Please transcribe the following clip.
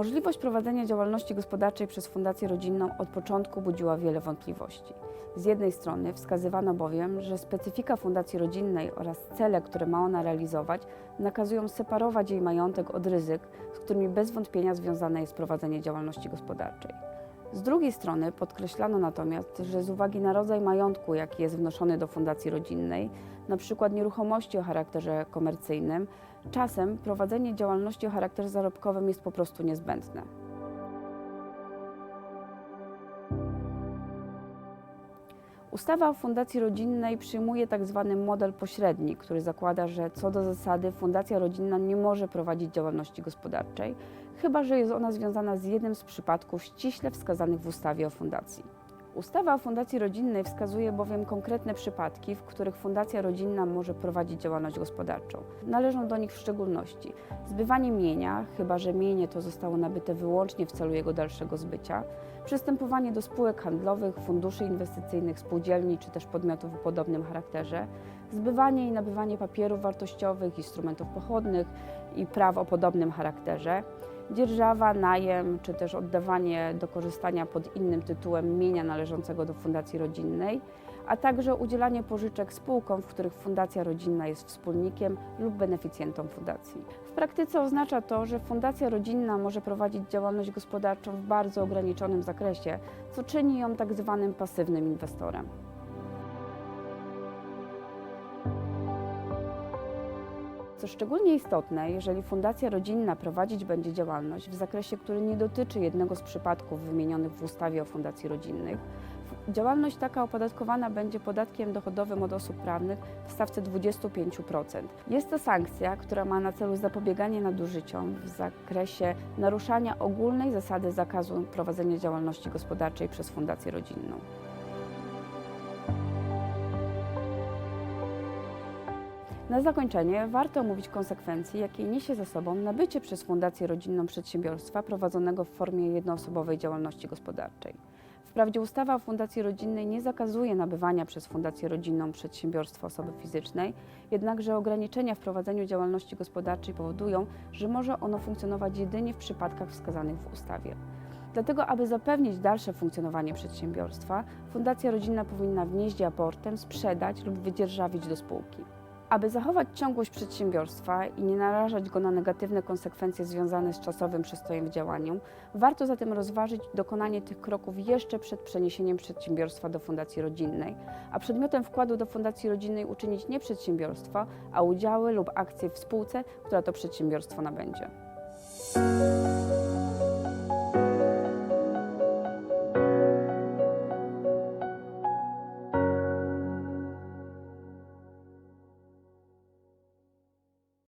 Możliwość prowadzenia działalności gospodarczej przez Fundację Rodzinną od początku budziła wiele wątpliwości. Z jednej strony wskazywano bowiem, że specyfika Fundacji Rodzinnej oraz cele, które ma ona realizować, nakazują separować jej majątek od ryzyk, z którymi bez wątpienia związane jest prowadzenie działalności gospodarczej. Z drugiej strony podkreślano natomiast, że z uwagi na rodzaj majątku, jaki jest wnoszony do Fundacji Rodzinnej, przykład nieruchomości o charakterze komercyjnym, czasem prowadzenie działalności o charakterze zarobkowym jest po prostu niezbędne. Ustawa o Fundacji Rodzinnej przyjmuje tak zwany model pośredni, który zakłada, że co do zasady Fundacja Rodzinna nie może prowadzić działalności gospodarczej, chyba że jest ona związana z jednym z przypadków ściśle wskazanych w ustawie o fundacji. Ustawa o Fundacji Rodzinnej wskazuje bowiem konkretne przypadki, w których Fundacja Rodzinna może prowadzić działalność gospodarczą. Należą do nich w szczególności zbywanie mienia, chyba że mienie to zostało nabyte wyłącznie w celu jego dalszego zbycia, przystępowanie do spółek handlowych, funduszy inwestycyjnych, spółdzielni czy też podmiotów o podobnym charakterze, zbywanie i nabywanie papierów wartościowych, instrumentów pochodnych i praw o podobnym charakterze, dzierżawa, najem czy też oddawanie do korzystania pod innym tytułem mienia należącego do fundacji rodzinnej, a także udzielanie pożyczek spółkom, w których fundacja rodzinna jest wspólnikiem lub beneficjentem fundacji. W praktyce oznacza to, że fundacja rodzinna może prowadzić działalność gospodarczą w bardzo ograniczonym zakresie, co czyni ją tak zwanym pasywnym inwestorem. Co szczególnie istotne, jeżeli fundacja rodzinna prowadzić będzie działalność w zakresie, który nie dotyczy jednego z przypadków wymienionych w ustawie o fundacji rodzinnych, działalność taka opodatkowana będzie podatkiem dochodowym od osób prawnych w stawce 25%. Jest to sankcja, która ma na celu zapobieganie nadużyciom w zakresie naruszania ogólnej zasady zakazu prowadzenia działalności gospodarczej przez fundację rodzinną. Na zakończenie warto omówić konsekwencje, jakie niesie ze sobą nabycie przez Fundację Rodzinną przedsiębiorstwa prowadzonego w formie jednoosobowej działalności gospodarczej. Wprawdzie ustawa o Fundacji Rodzinnej nie zakazuje nabywania przez Fundację Rodzinną przedsiębiorstwa osoby fizycznej, jednakże ograniczenia w prowadzeniu działalności gospodarczej powodują, że może ono funkcjonować jedynie w przypadkach wskazanych w ustawie. Dlatego, aby zapewnić dalsze funkcjonowanie przedsiębiorstwa, Fundacja Rodzinna powinna wnieść aportem, sprzedać lub wydzierżawić do spółki. Aby zachować ciągłość przedsiębiorstwa i nie narażać go na negatywne konsekwencje związane z czasowym przestojem w działaniu, warto zatem rozważyć dokonanie tych kroków jeszcze przed przeniesieniem przedsiębiorstwa do fundacji rodzinnej, a przedmiotem wkładu do fundacji rodzinnej uczynić nie przedsiębiorstwo, a udziały lub akcje w spółce, która to przedsiębiorstwo nabędzie.